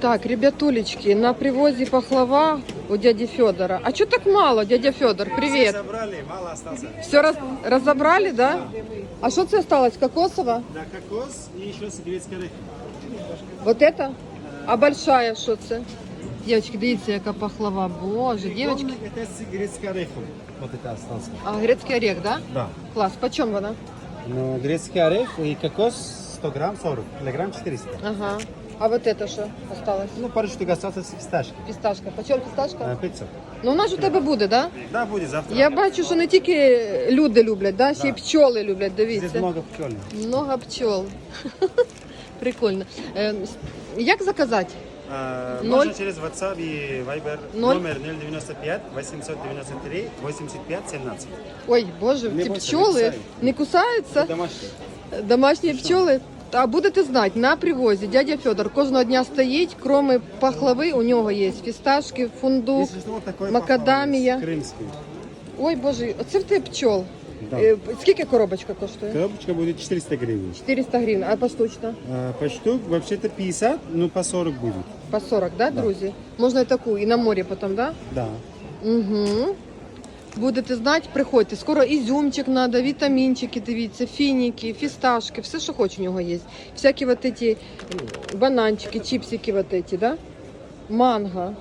Так, ребятулечки, на привозе пахлава у дяди Федора. А что так мало, дядя Федор? Все Привет. собрали, мало остался. Все раз, разобрали, да? А что це осталось? Кокосово? Да, кокос и еще с грецкой орехом. Вот это? А большая що це? Девочки, дивіться, яка пахлава. Боже, девочки. Это с грецкой орехом. Вот это остался. А грецький орех, да? Да. Клас. Почем вона? Ну, грецкий орех и кокос 100 грамм 40, килограмм 400. Ага. А вот это що осталось? Ну, пару штук остался с фисташки. Фісташка. Почем фісташка? Э, 500. Ну вона ж у тебе буде, да? Да, будет завтра. Я бачу, що не тільки люди люблять, да? ще й Да. пчоли люблять, Здесь дивіться. много пчельных. Много пчол. Прикольно. Е, с- Як заказати? А, Ноль. Можно через WhatsApp и Viber Ноль. номер 095 893 85 17. Ой, боже, Не ці бойся, пчоли не кусають. не кусаються? Домашний. Домашні пчоли. А будете знати, на привозі дядя Федор кожного дня стоїть, кроме пахлави, у нього є фісташки, фундук. Крымский. Ой, боже, оце в тебе пчол. Да. Е, Скільки коробочка коштує? Коробочка будет 400 гривен. 400 гривень, а поштучно? А, по штук вообще-то 50, ну по 40 будет. По 40, да, Да. друзі? Можна і таку, і на морі потім, да? Да. Угу. Будете знати, приходьте. Скоро ізюмчик треба, вітамінчики, дивіться, фініки, фісташки, все, що хоч у нього є. Всякі вот эти м, бананчики, чіпсики вот эти, да? Манго,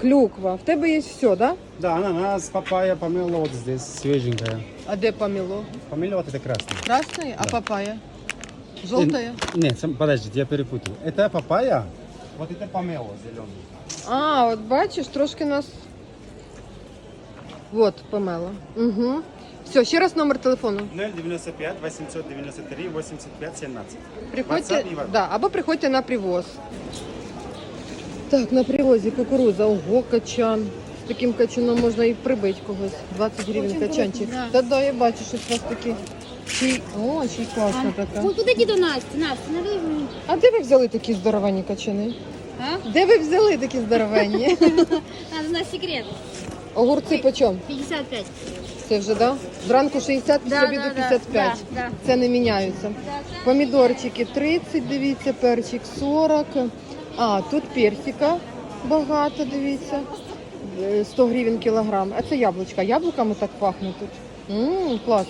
клюква. В тебе є все, да? Да, ананас, папайя, помело вот здесь, свеженькая. А де поміло? Помело вот это красное. Красне, а Да. папая? Жовтая? Э, Нет, сам- подождите, я перепутал. Это папайя, вот это помело зеленый. А, от бачиш, трошки нас. Вот, помела. Угу. Все, ще раз номер телефону. 095 893 85 17. Приходьте, WhatsApp і Viber. да, або приходьте на привоз. Так, на привозі кукуруза. Ого, качан. З таким качаном можна і прибити когось. 20 гривень качанчик. да. Та да, я бачу, щось у вас такі. Чи... О, чи й класна така. Вот подойди до Насти, Настя, надо ему. А де ви взяли такі здоровані качани? А? Де ви взяли такі здоровенні? Надо знать секрет. Огурці по чому? 55. Це вже, да? Зранку 60, Да, з обіду да, да, 55. да, да. Це не міняються. Помідорчики 30, дивіться, перчик 40. А, тут персика багато, дивіться. Е, 100 гривень кілограм. А це яблучка. Яблуками так пахнуть тут. Ммм, клас.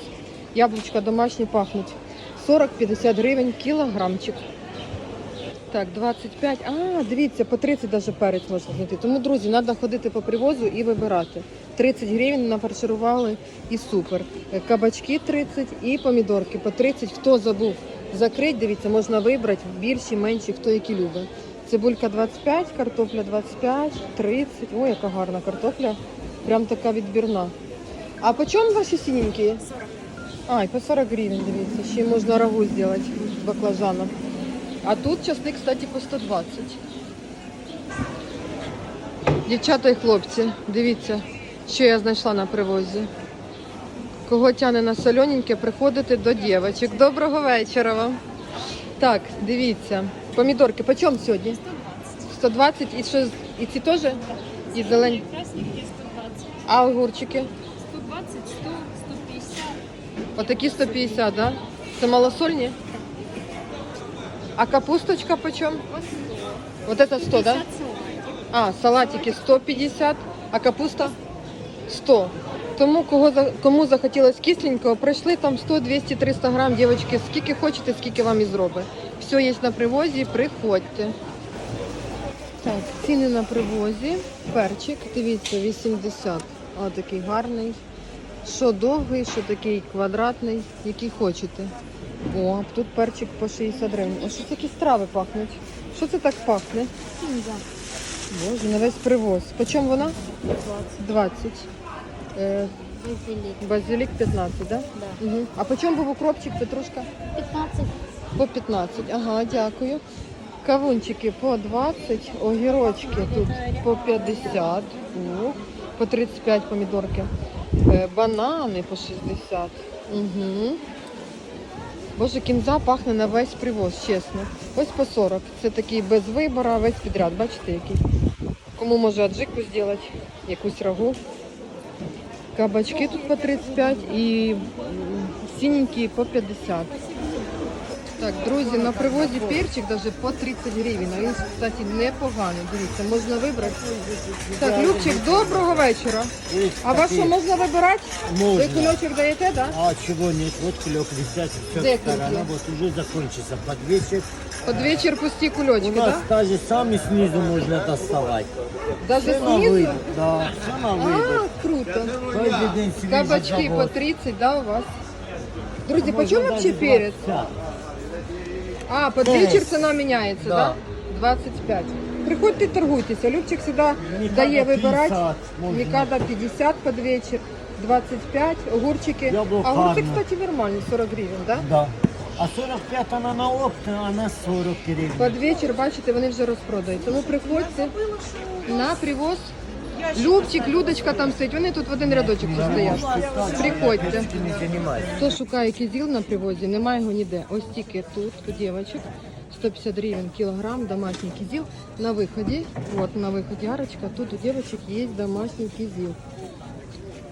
Яблучка домашні пахнуть. 40-50 гривень кілограмчик. Так, 25. А, дивіться, по 30 даже перець можна знайти. Тому, друзі, треба ходити по привозу і вибирати. 30 гривень нафарширували і супер. Е, Кабачки 30 і помідорки по 30. Хто забув закрити, дивіться, можна вибрати більші, менші, хто які любить. Цибулька 25, картопля 25, 30. Ой, яка гарна картопля. Прям така відбірна. А по чому ваші синенькі? 40. А, і по 40 гривень, дивіться. Ще можна рагу зробити з баклажаном. А тут часник, кстати, по 120. Дівчата і хлопці, дивіться, що я знайшла на привозі. Кого тяне на солененьке, приходите до дівчаток. Доброго вечора вам. Так, дивіться. Помідорки, по чому сьогодні? 120 і що, і ці теж? І зелені. А огурчики? 120, 100, 150. Отакі 150, да? Це малосольні? А капусточка по чому? Вот это 100, да? А, салатики 150, а капуста 100. Тому кого кому захотілось кисленького, прийшли там 100, 200, 300 грам, дівчатки, скільки хочете, скільки вам і зробить. Все є на привозі, приходьте. Так, ціни на привозі. Перчик, дивіться, 80. О, такий гарний. Що довгий, що такий квадратний, який хочете. О, тут перчик по 60 гривень. О, що такі страви пахнуть? Що це так пахне? Кинза. Боже, на весь привоз. По чому вона? 20. Е, Базилик. базилік 15, да? Да. Угу. А по чому був укропчик, петрушка? 15. По 15. Ага, дякую. Кавунчики по 20, огірочки тут по 50, Ух. по 35 помідорки. Е, банани по 60. Угу. Боже, кінза пахне на весь привоз, чесно. Ось по 40. Це такий без вибору, весь підряд. Бачите, який? Кому може аджику зробити, якусь рагу. Кабачки тут по 35 і сіненькі по 50. Так, друзі, на привозі перчик даже по 30 гривень. А він, кстати, непоганий. Дивіться, можна вибрати. Так, Любчик, доброго вечора. А вас що можна вибирати? Ви Можно. кульочок даєте, так? Да? А чего нет? Вот кулек висят, все Где сторона, кулек? вот уже закончится. Под вечер Под вечір пусті у кульочки, нас так? Да? даже сами снизу можно доставать. Даже Все на снизу? выбор, да, все на выбор. А, круто. Каждый день свежий Кабачки по завод. 30, да, у вас? Друзі, по Можно чому даже вообще перець? 25. А, под Перець. вечір ціна міняється, да? Да. 25. Приходьте, торгуйтеся. Любчик завжди Мікада дає вибирати. 50 можна. Мікада 50 під вечір, 25, огурчики. Яблуко а огурці, гарне. кстати, нормальні, 40 гривень, да? Да. А 45 она на опт, а на 40 гривен. Під вечір, бачите, вони вже розпродаються. Тому приходьте на привоз. Любчик, Людочка там сидять, вони тут в один рядочок стоять. Приходьте. Хто шукає кізіл на привозі, немає його ніде. Ось тільки тут у дівчаток. 150 гривень кілограм, домашній кізіл. На виході, от на виході арочка, тут у дівчаток є домашній кізіл.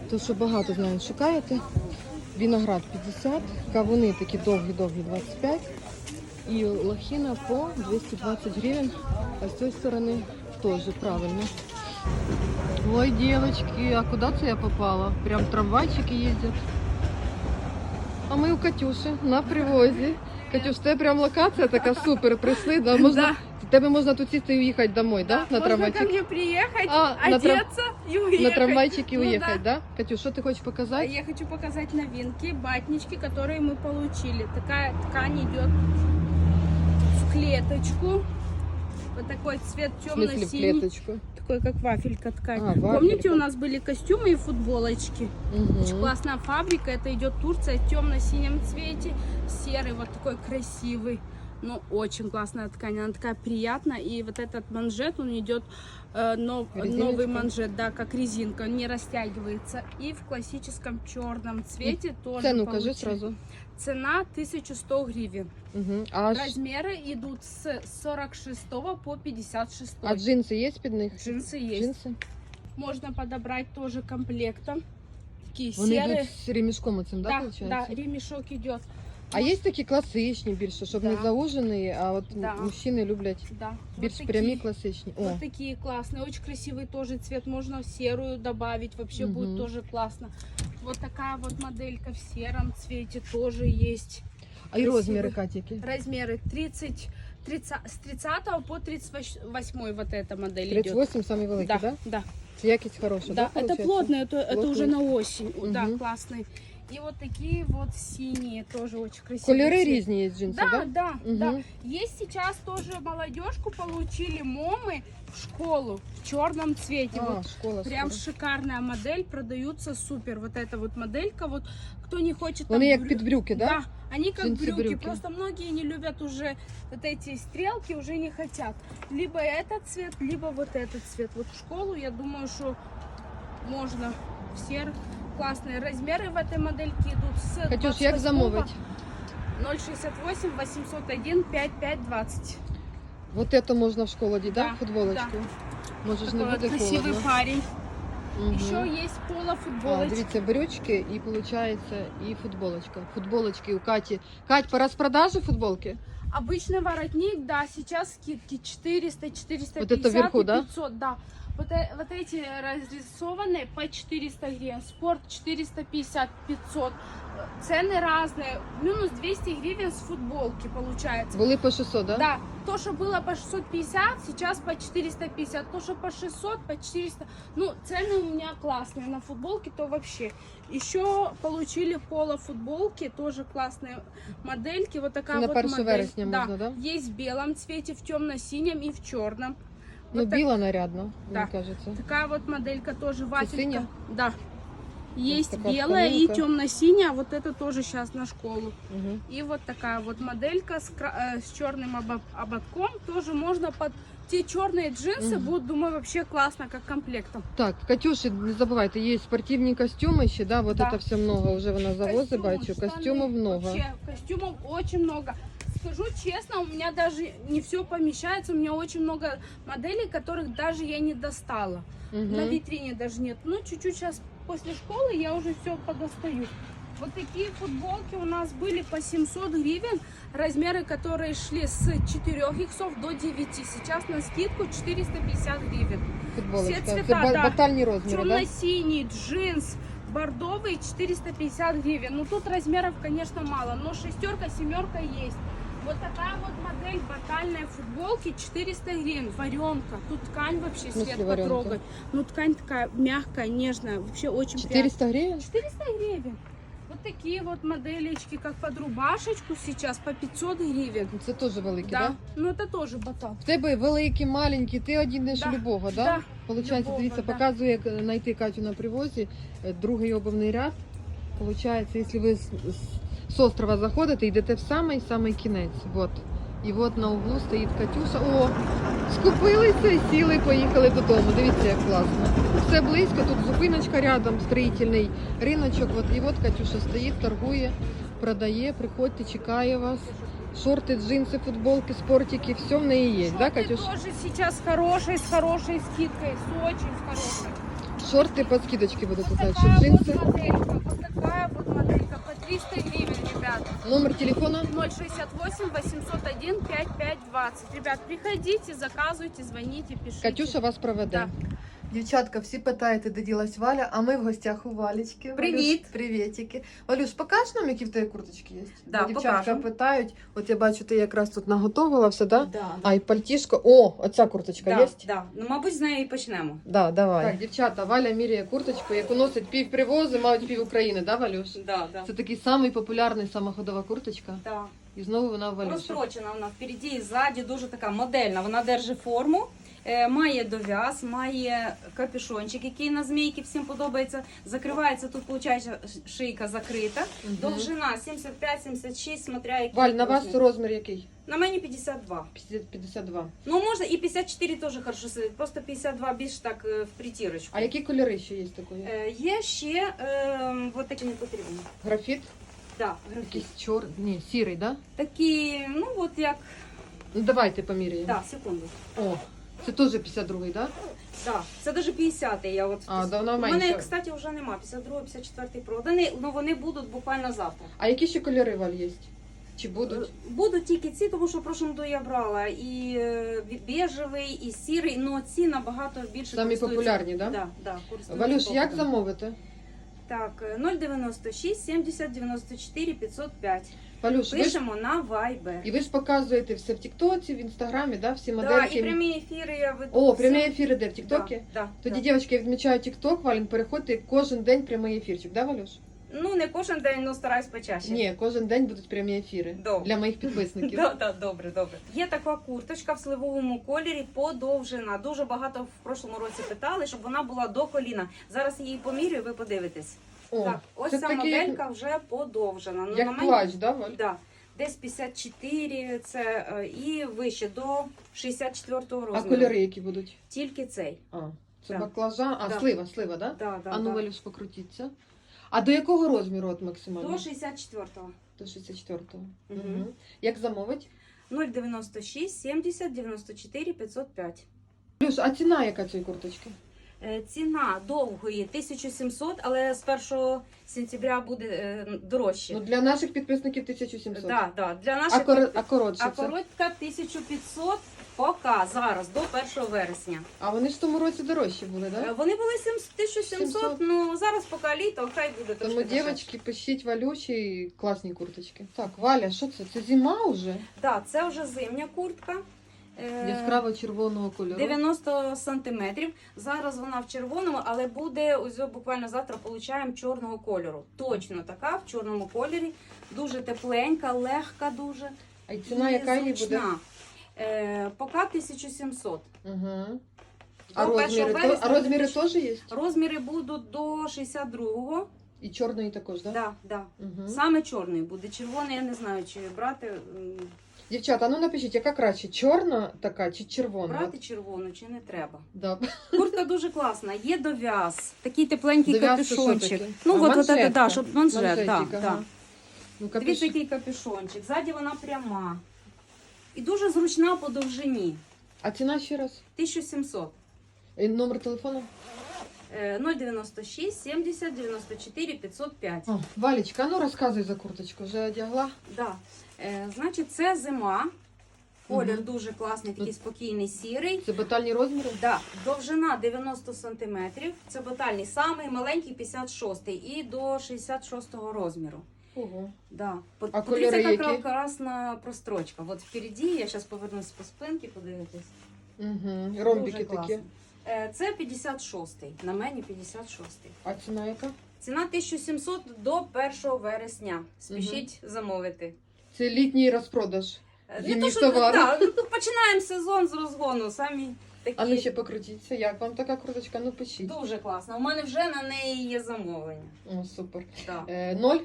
То, що багато знаю, шукаєте. Виноград 50, кавуни такі довгі-довгі 25. І лохина по 220 гривень. А з цієї сторони теж правильно. Ой, девочки, а куда це я попала? Прям трамвайчики їздять. А ми у Катюші на привозі. Катюш, це прям локація така супер. Прийшли, да? Можна, тебе можна тут сісти і уїхати домой, да? На Можно ко трамвайчик. мне приехать, А, на трам- одеться и уехать. На трамвайчике Ну уїхати, да. да? Катюш, що ти хочеш показати? Я хочу показать новинки, батнички, которые мы получили. Такая ткань идет в клеточку. Вот такой цвет темно-синий. Такой, как вафелька ткань. А, вафелька. Помните, у нас были костюмы и футболочки? Очень Угу. классная фабрика. Это идет Турция в темно-синем цвете. Серый, вот такой красивый. Ну, очень классная ткань. Она такая приятная. И вот этот манжет, он идет э, нов- Резиночка? новый манжет, да, как резинка. Он не растягивается. И в классическом черном цвете тоже. Цену кажи получили. сразу. Цена 1100 гривен. Угу. А, ж- Размеры идут с 46 по 56. а джинси є під них? Джинсы есть. Джинси? Можно подобрать тоже комплектом. Такие Вони серые. йдуть з ремішком оцим, да, Да, виходить? да, ремешок идет. А є такі класичні більше, щоб не Да. заужені, а от Да. мужчини люблять Да. більш вот прямі такие, класичні. О, Вот такие классные, очень красивый тоже цвет. Можно в серую добавить, вообще Мгм. будет тоже классно. Вот такая вот моделька в сером цвете тоже есть. а і красиві. розміри Катіки? Размеры 30, 30 с 30 по 38 вот эта модель идет. 38 самі великі, Да, да? да, Якість хороша, да. да, это получается? плотно, это, это уже Плотно. на осень. Да, Мгм. классный. И вот такие вот синие, тоже очень красивые. Кольори цвет. різні є джинси, Да, да? да, Мгм. да. Есть сейчас тоже молодежку получили момы в школу в черном цвете. А, вот школа, прям скоро. шикарная модель, продаются супер. Вот эта вот моделька, вот кто не хочет. Вони як брю- під брюки, да? Да, они как Джинсы, брюки. брюки. Просто многие не любят уже вот эти стрелки, уже не хотят. Либо этот цвет, либо вот этот цвет. Вот в школу, я думаю, что можно в серых. Классные размеры в этой модельке идут с Катюш, як 28 замовить? 068 801 5520. Вот это можна в школу одіти, да? Да, Футболочку. Може ж не Такой буде вот красивый холодно. парень. Мгм. Еще есть поло А, футболочки. дивіться, брючки і виходить і футболочка. Футболочки у Каті. Кать, по розпродажі футболки? Обычный воротник, да, сейчас скидки 400, 450 Вот это вверху, и да? 500, да. Вот, э- вот эти разрисованные по 400 гривен, спорт 450, 500. Цены разные. Минус 200 гривен с футболки получается. Були по 600, да? Да, то, что было по 650, сейчас по 450. То, что по 600, по 400. Ну, цены у меня классные. На футболке то вообще. Еще получили поло футболки, тоже классные модельки. Вот такая На вот 1 модель. вересня да. можна, да? Есть в белом цвете, в темно-синем и в черном. Ну, Вот так- біла нарядно, Да. мені кажеться. Такая вот моделька тоже вафелька. синяя? Да. Есть такая белая и тканинка. темно-синяя, вот это тоже сейчас на школу. Угу. И вот такая вот моделька с, кра- э, с черным обо- ободком. Тоже можно под те черные джинсы Мгм. будут, думаю, вообще классно, как комплектом. Так, Катюші, не забувайте, є спортивні костюми ще, да, вот Да. это все много, вже вона завозить, Костюмы, бачу, штаны, костюмів много. Вообще, костюмов очень много. Скажу честно, у меня даже не все помещается. У меня очень много моделей, которых даже я не достала. Мгм. На витрине даже нет. Ну, чуть-чуть сейчас после школы я уже все подостаю. Вот такие футболки у нас были по 700 гривен, размеры которые шли с 4 иксов до 9. Сейчас на скидку 450 гривен. Футболочка. Всі Це цвіта, ба- да. батальні розміри, да? Темно-синий, джинс, бордовый 450 гривен. Ну тут размеров, конечно, мало, но шестерка, семерка есть. Вот такая вот модель батальной футболки 400 гривен, варенка. Тут ткань вообще В смысле свет варенка? потрогать. Ну ткань такая мягкая, нежная, вообще очень приятная. 400 гривень? 400 гривен. Вот такие вот моделечки, как под рубашечку сейчас по 500 гривен. Ну, Це теж великі, Да, да? ну это тоже батон. В тебе великі, маленькі, ти одінеш Да, любого, да? да, Получається, любого, дивіться, да. показує, як знайти Катю на привозі, е, другий обувний ряд. Получається, якщо ви з, острова заходите, йдете в самий самий кінець. Вот. І от на углу стоїть Катюша. О, скупилися сіли, поїхали додому. Дивіться, як класно. Все близько, тут зупиночка рядом, строїтельний риночок. От, і от Катюша стоїть, торгує, продає, приходьте, чекає вас. Шорти, джинси, футболки, спортики, все в неї є, да, Шорты Катюш? тоже сейчас хорошие, с хорошей скидкой, с очень хорошей. Шорти по скидочке будут Вот такая что джинсы. вот моделька, вот такая вот моделька по 300 гривен, ребят. Номер телефона. 068 801 5520. Ребят, приходите, заказывайте, звоните, пишите. Катюша вас проведе. Да. Дівчатка, всі питаєте, де ділась Валя, а ми в гостях у Валічки. Привіт. Привітики. Валюш, покаж нам, які в тебе курточки є. Да, Дівчатка покажу. питають. От я бачу, ти якраз тут наготовила все, да? Да. А, і пальтішко. О, оця курточка Да, є? да. Ну, мабуть, з неї і почнемо. Да, давай. Так, дівчата, Валя міряє курточку, яку носить пів привози, мають пів України, да, Валюш? Да, да. Це такий самий популярний самоходова курточка. Да. І знову вона в Валюші. Розстрочена вона впереді і ззаді, дуже така модельна. Вона держить форму, має дов'яз, має капюшончик, який на змійки всім подобається. Закривається тут, виходить, шийка закрита. Мгм. Довжина 75-76, смотря який. Валь, на вас розмір. який? На мені 52. 52. Ну, можна і 54 теж хорошо сидить, просто 52 більш так е, в притірочку. А які кольори ще є такої? Е, Є ще е, от такі не потрібні. Графіт? Да, графіт. Якийсь чор... Ні, сірий, да? Такі, ну от як. Ну давайте поміряємо. Да, секунду. О, це теж 52-й, да? Да, це даже 50-й. Я от А, давно У мене, менше. кстати, вже нема. 52 54 проданий, ну вони будуть буквально завтра. А які ще кольори Валь є? Чи будуть? Е, Будуть тільки ці, тому що в прошлому году я брала і е, біжевий, і сірий, але ці набагато більше Самі користуються- популярні, да? Да, да, користуються Валюш, як попитом. замовити? Так, е, 096 70 94 505. Палюш. Пишемо на Viber. І ви ж показуєте все в Тіктоці, в Інстаграмі, да? Всі Да, модельки. і прямі ефіри я веду. О, прямі ефіри де в Тіктокі? Да, да, Тоді, да. дівчатки, я відмічаю Тікток, Валін, переходьте кожен день прямий ефірчик, да, Валюш? Ну, не кожен день, але стараюсь почаще. Ні, кожен день будуть прямі ефіри Добре. для моїх підписників. Да, да, добре, добре. Є така курточка в сливовому кольорі, подовжена. Дуже багато в прошлому році питали, щоб вона була до коліна. Зараз я її помірюю, ви подивитесь. О, так, ось це ця як- моделька вже подовжена. Ну, Як на мені- плащ, да, Валь? Да. Десь 54 це е, і вище до 64-го А кольори які будуть? Тільки цей. А, це Да. баклажан, а Да. слива, слива, да? Да, да, а ну, да. Валюш, покрутіться. А до якого розміру от максимально? До 64-го. До 64-го. Мгм. Угу. Як замовить? 096 70 94 505. Плюс, а ціна яка цієї курточки? Е, Ціна довгої 1700, але з 1 сентября буде е, дорожче. Ну, для наших підписників 1700. да, да. Для А, кор... а коротше а це? коротка 1500 поки зараз до 1 вересня. А вони ж в тому році дорожчі були, Е, да? Вони були 700 1700, 700. ну зараз поки літо, хай буде трошки. Тому, дешевше. дівчатки, пишіть Валюші класні курточки. Так, Валя, що це? Це зима вже? Да, це вже зимня куртка. Е, Яскраво червоного кольору. 90 сантиметрів. Зараз вона в червоному, але буде ось буквально завтра получаємо чорного кольору. Точно така в чорному кольорі. Дуже тепленька, легка дуже. А ціна і яка її буде? зручна. Е, поки 1700. Угу. А До 1 розміри, то... вересня а розміри теж є? Розміри будуть до 62-го. І чорної також, так? Да? Да, да. Угу. Саме чорний буде. Червоний, я не знаю, чи брати, м, Дівчата, ну напишіть, яка краще, чорна така чи червона? брати червону, чи не треба. Да. Куртка дуже класна, є дов'яз, такий тепленький Дов'яз це що капюшончик. таке? Ну, А, от, от, манжетка. да, щоб манжет, Манжетик, да, ага. да. Ну, Дивіться, капюш... який капюшончик. Ззаді вона пряма. І дуже зручна по довжині. А ціна ще раз? 1700. І номер телефону? Е, 096 70 94 505. О, Валечка, ну розказуй за курточку. Вже одягла? Да. Е, значить, це зима. Колір Мгм. дуже класний, такий спокійний, сірий. Це батальні розміри? Да, довжина 90 см. Це батальний, самий маленький 56 і до 66 розміру. Ого. Да. По- А Подивіться, кольори яка які? красна прострочка. От впереді, я зараз повернусь по спинці, подивитись. Угу. Ромбики такі. Е, Це 56-й, на мені 56-й. А ціна яка? Ціна 1700 до 1 вересня. Спішіть замовити. Це літній розпродаж. Е, не то, що, да, ну, починаємо сезон з розгону. Самі такі А ну ще покрутіться. Як вам така курточка? Ну пишіть. дуже класно. У мене вже на неї є замовлення. О, супер. Да. Е, ноль.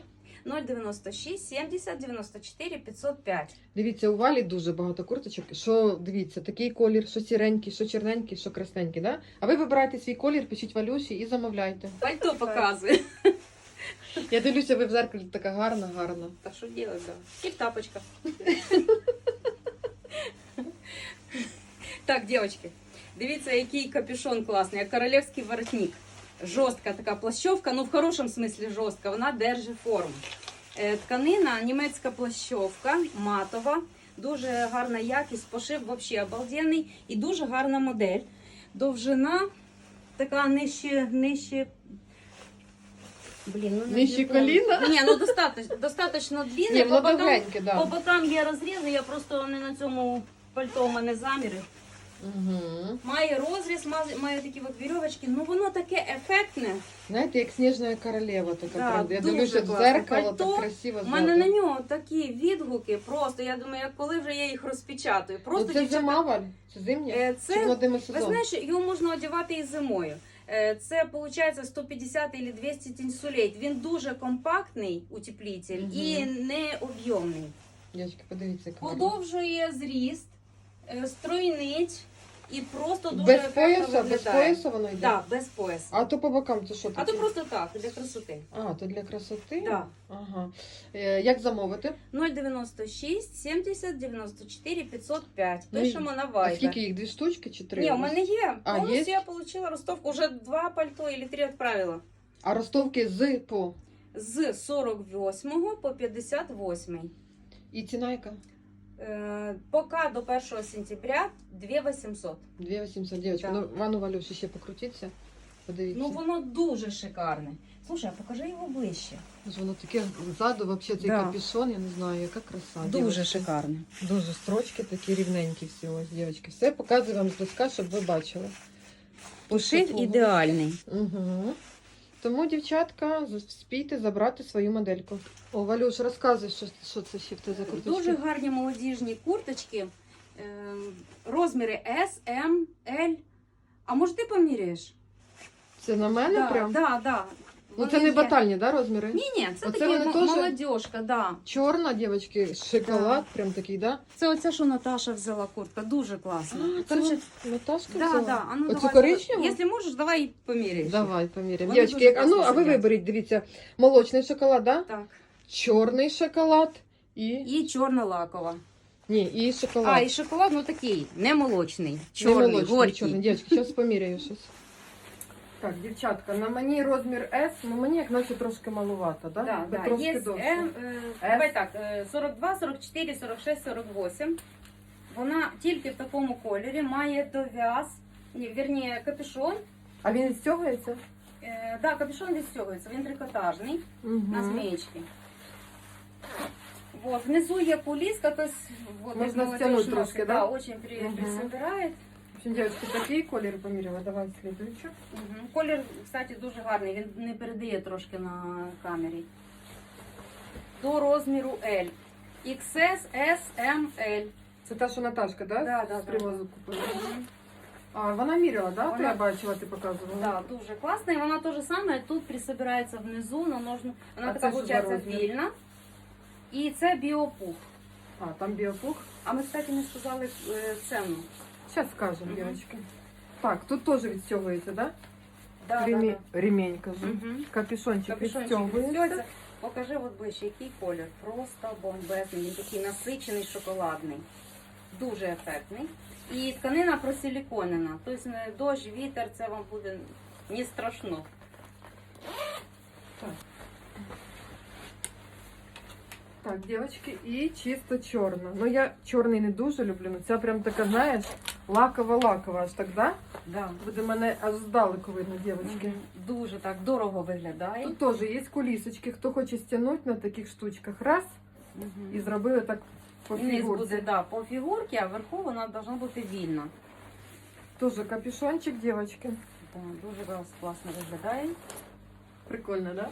096 70 94 505. Дивіться, у Валі дуже багато курточок. Що дивіться, такий колір, що сіренький, що чорненький, що красненький, да? А ви вибирайте свій колір, пишіть Валюші і замовляйте. Пальто показує. Я дивлюся, ви в зеркалі така гарна, гарна. Так що делать, да. І в тапочках. Так, девочки, дивіться, який капюшон класний, як королевський воротник. Жорстка така плащовка, ну в хорошому смислі жорстка, вона держить форму. Е, Тканина, німецька плащовка, матова, дуже гарна якість, пошив взагалі обалденний і дуже гарна модель. Довжина така нижче, нижче. Блін, ну Нижче не коліна? Ні, ну достатньо, достатньо длинне. По бокам, довгеньке, по бокам є розрізи, я просто не на цьому пальто у мене заміри. Угу. Має розріз, має, має такі от вірьовочки. Ну воно таке ефектне. Знаєте, як сніжна королева така. Да. Я дивлюся в класне зеркало, так красиво У мене на нього такі відгуки. Просто я думаю, як коли вже я їх розпечатаю. Ну, Просто це дівчата- зима, Валь? Це зимня? Е, Чи Це ви знаєш, його можна одягати і зимою. Е, Це виходить 150 або 200 тінсулейт. Він дуже компактний утеплитель Мгм. і не об'ємний. Дівчатки, подивіться. Подовжує зріст, е, стройнить і просто дуже Без ефектно пояса, без виглядає. пояса воно йде? Так, без пояса. А то по бокам це що А то просто так, для красоти. А, то для красоти? Да. Ага. Е, як замовити? 096 70 94 505. Ну, Пишемо на А Viber. скільки їх? Дві штучки чи три? Ні, у мене є. А, Повністю є? я отримала ростовку. Уже два пальто і три відправила. А ростовки з по. З 48 по 58. І ціна яка? Е, поки до 1 сентября 2800. 2800, дівчатка. Да. Ну, Вану Валюші ще покрутіться. Подивіться. Ну воно дуже шикарне. Слушай, а покажи його ближче. Воно таке ззаду, взагалі цей Да. капюшон, я не знаю, яка краса. Дуже дівчатки. шикарне. Дуже строчки такі рівненькі всі ось, дівчатки. Все показую вам з зблизька, щоб ви бачили. Пошив ідеальний. Угу. Тому, дівчатка, спійте забрати свою модельку. О, Валюш, розказуй, що, що це ще в тебе за курточки. Дуже гарні молодіжні курточки. Ем, Розміри S, M, L. А може ти поміряєш? Це на мене да, прям? Да, да. Ну це не батальні, да, розміри? Ні, ні, це Оце такі вони м- теж? молодіжка, да. Чорна, дівчатки, шоколад, прям такий, да? Це оця, що Наташа взяла куртка, дуже класна. А, це Короче, Наташка да, взяла? да. А ну, Оцю давай, коричневу? Якщо можеш, давай поміряєш. Давай, поміряємо. Вони Дівчатки, дуже як- а ну, класно а ви сидять. виберіть, дивіться, молочний шоколад, да? Так. Чорний шоколад і... І чорна лакова. Ні, і шоколад. А, і шоколад, ну такий, не молочний, Не чорний, молочний, горький. чорний. Дівчатки, зараз поміряю щось. Так, дівчатка, на мені розмір S, ну мені як наче трошки малувато, да? Да, Ви да. трошки Є, довше. е, е, давай так, е, 42, 44, 46, 48. Вона тільки в такому кольорі має дов'яз, ні, вірні, капюшон. А він відстягується? Е, да, капюшон відстягується, він трикотажний Угу. на змієчки. Вот, внизу є куліска, то есть, вот, Можна носит, трошки, да? да? очень при, Мгм. присобирает. Общем, дівчатки, такий колір поміряла. Давай слідуючу. Мгм. Колір, кстати, дуже гарний, він не передає трошки на камері. До розміру L. XS, S, M, L. Це та, що Наташка, да? Да, да, З да. привозу купила. А, вона міряла, да? Вона- я бачила, ти показувала. Да, дуже класно. І вона теж саме тут присобирається внизу, на ножну. Вона А така це що за виходить розмір? вільна. І це біопух. А, там біопух. А ми, кстати, не сказали е, ціну. Зараз скажемо, Мгм. дівчатки. Так, тут теж відстягується, да? Да, Ремінь, да, ремінь, кажу. да. Мгм. Капюшончик, Капюшончик відстягується. відстягується. Покажи от ближче, який колір. Просто бомбезний. Він такий насичений, шоколадний. Дуже ефектний. І тканина просиліконена. Тобто не дощ, вітер, це вам буде не страшно. Так, дівчатки, і чисто чорна. Ну я чорний не дуже люблю, ну ця прям така, знаєш, Лакова-лакова аж так, да? Да. Буде мене аж здалеку видно, дівчатки. Дуже так дорого виглядає. Тут теж є кулісочки, хто хоче стягнути на таких штучках. Раз, Мгм. і зробили так по Низ буде да, по фігурці, а вверху вона повинна бути вільна. Тоже капюшончик, дівчатки. Да, дуже класно виглядає. Прикольно, да?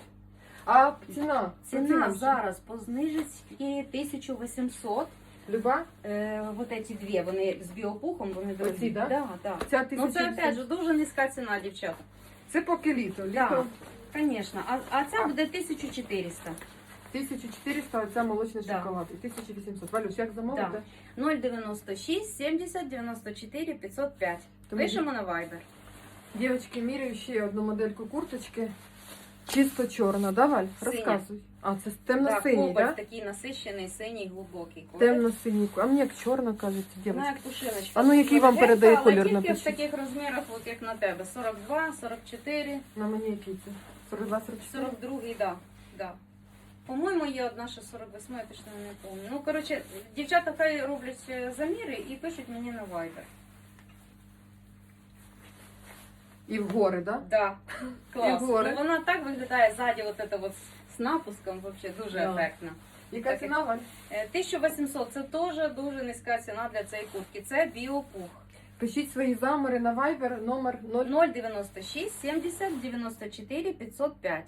А ціна? Ціна зараз по знижці 1800. Люба? Е, вот эти дві, вони з біопухом, вони дорогі. Оці, да? Да, да. Ця Ну це 1000. опять же дуже низька ціна, дівчата. Це поки літо. Літо Да. Звісно, а, а ця буде 1400. 1400, а ця молочний Да. шоколад. І 1800. Валюш, як замовити? 096 70 94 505. Тому Пишемо на Viber. Дівчатки, міряю ще одну модельку курточки. Чисто чорна, да, Валь? Синя. Розказуй. А, це темно-синій, кобальт да? такий насищений, синій, глибокий. колір. Темно-синій. А мені як чорна, кажуть, Ну, дівчатки. як пушиночка. А ну, який вам передає колір, тільки в таких розмірах, от як на тебе. 42, 44, На мені який це? 42 44 42, да. да. По-моєму, є одна, що 48, я точно не пам'ятаю. Ну, коротше, дівчата хай роблять е, заміри і пишуть мені на Viber. І в гори, да? Да, клас. І гори. Ну, вона так виглядає ззаді, от це от з напуском, вообще дуже Да. ефектно. Яка Так, ціна, Валь? Е, 1800 це теж дуже низька ціна для цієї куртки. Це біопух. Пишіть свої замери на Viber номер 0. 096 70 94 505.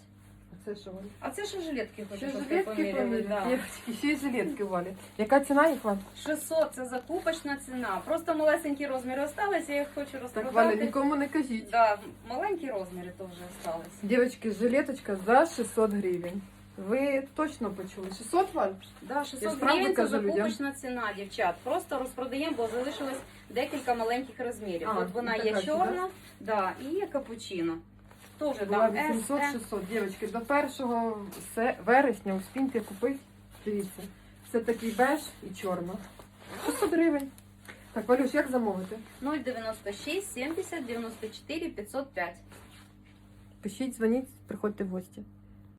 Це що? А це ще жилетки хочу, Ще щоб жилетки поміряли. поміряли? Да. Дівчатки, ще й жилетки, Валя. Яка ціна їх, Валь? 600 це закупочна ціна. Просто малесенькі розміри остались, я їх хочу Так, розпродати. Валя, нікому не кажіть. Да, маленькі розміри теж остались. Дівчатки, жилеточка за 600 гривень. Ви точно почули? 600, Валь? Да, Я 600 ж правду гривень це кажу людям. закупочна ціна, дівчат. Просто розпродаємо, бо залишилось декілька маленьких розмірів. А, От вона ну, є така ще, чорна, да, і є капучино. Теж Була там S, 800, M. 600. Дівчатки, до 1 се- вересня успіньте купив. Дивіться. Це такий беж і чорна. 600 гривень. Так, Валюш, як замовити? 096 70 94 505. Пишіть, дзвоніть, приходьте в гості.